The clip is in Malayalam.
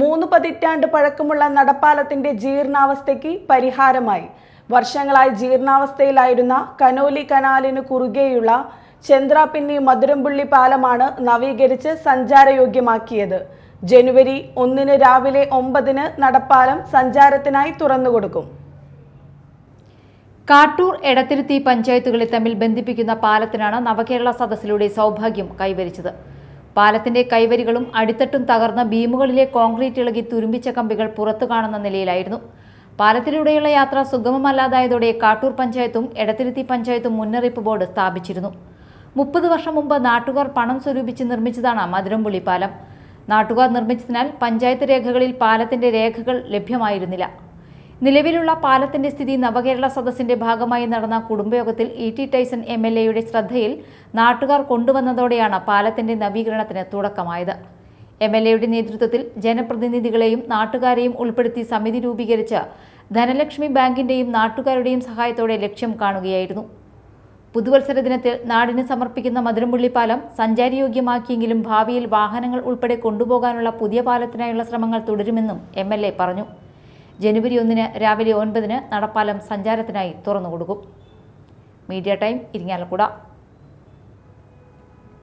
മൂന്ന് പതിറ്റാണ്ട് പഴക്കമുള്ള നടപ്പാലത്തിന്റെ ജീർണാവസ്ഥയ്ക്ക് പരിഹാരമായി. വർഷങ്ങളായി ജീർണാവസ്ഥയിലായിരുന്ന കനോലി കനാലിന് കുറുകെയുള്ള ചന്ദ്രാപിന്നി മധുരംപുള്ളി പാലമാണ് നവീകരിച്ച് സഞ്ചാരയോഗ്യമാക്കിയത്. ജനുവരി ഒന്നിന് രാവിലെ ഒമ്പതിന് നടപ്പാലം സഞ്ചാരത്തിനായി തുറന്നുകൊടുക്കും കാട്ടൂർ എടത്തിരുത്തി പഞ്ചായത്തുകളെ തമ്മിൽ ബന്ധിപ്പിക്കുന്ന പാലത്തിനാണ് നവകേരള സദസ്സിലൂടെ സൗഭാഗ്യം കൈവരിച്ചത്. പാലത്തിന്റെ കൈവരികളും അടിത്തട്ടും തകർന്ന ബീമുകളിലെ കോൺക്രീറ്റ് ഇളകി തുരുമ്പിച്ച കമ്പികൾ പുറത്തു കാണുന്ന നിലയിലായിരുന്നു. പാലത്തിലൂടെയുള്ള യാത്ര സുഗമമല്ലാതായതോടെ കാട്ടൂർ പഞ്ചായത്തും എടത്തിരുത്തി പഞ്ചായത്തും മുന്നറിയിപ്പ് ബോർഡ് സ്ഥാപിച്ചിരുന്നു. മുപ്പത് വർഷം മുമ്പ് നാട്ടുകാർ പണം സ്വരൂപിച്ച് നിർമ്മിച്ചതാണ് മധുരംപുള്ളി പാലം നാട്ടുകാർ നിർമ്മിച്ചതിനാൽ പഞ്ചായത്ത് രേഖകളിൽ പാലത്തിന്റെ രേഖകൾ ലഭ്യമായിരുന്നില്ല. നിലവിലുള്ള പാലത്തിന്റെ സ്ഥിതി നവകേരള സദസ്സിന്റെ ഭാഗമായി നടന്ന കുടുംബയോഗത്തിൽ E T Taison M L എയുടെ ശ്രദ്ധയിൽ നാട്ടുകാർ കൊണ്ടുവന്നതോടെയാണ് പാലത്തിന്റെ നവീകരണത്തിന് തുടക്കമായത്. എം എൽ എയുടെ നേതൃത്വത്തിൽ ജനപ്രതിനിധികളെയും നാട്ടുകാരെയും ഉൾപ്പെടുത്തി സമിതി രൂപീകരിച്ച് ധനലക്ഷ്മി ബാങ്കിന്റെയും നാട്ടുകാരുടെയും സഹായത്തോടെ ലക്ഷ്യം കാണുകയായിരുന്നു. പുതുവത്സര ദിനത്തിൽ നാടിന് സമർപ്പിക്കുന്ന മധുരമുള്ളി പാലം സഞ്ചാരയോഗ്യമാക്കിയെങ്കിലും ഭാവിയിൽ വാഹനങ്ങൾ ഉൾപ്പെടെ കൊണ്ടുപോകാനുള്ള പുതിയ പാലത്തിനായുള്ള ശ്രമങ്ങൾ തുടരുമെന്നും എ പറഞ്ഞു. ജനുവരി ഒന്നിന് രാവിലെ ഒൻപതിന് നടപ്പാലം സഞ്ചാരത്തിനായി തുറന്നുകൊടുക്കും. Media time Irinjalakuda.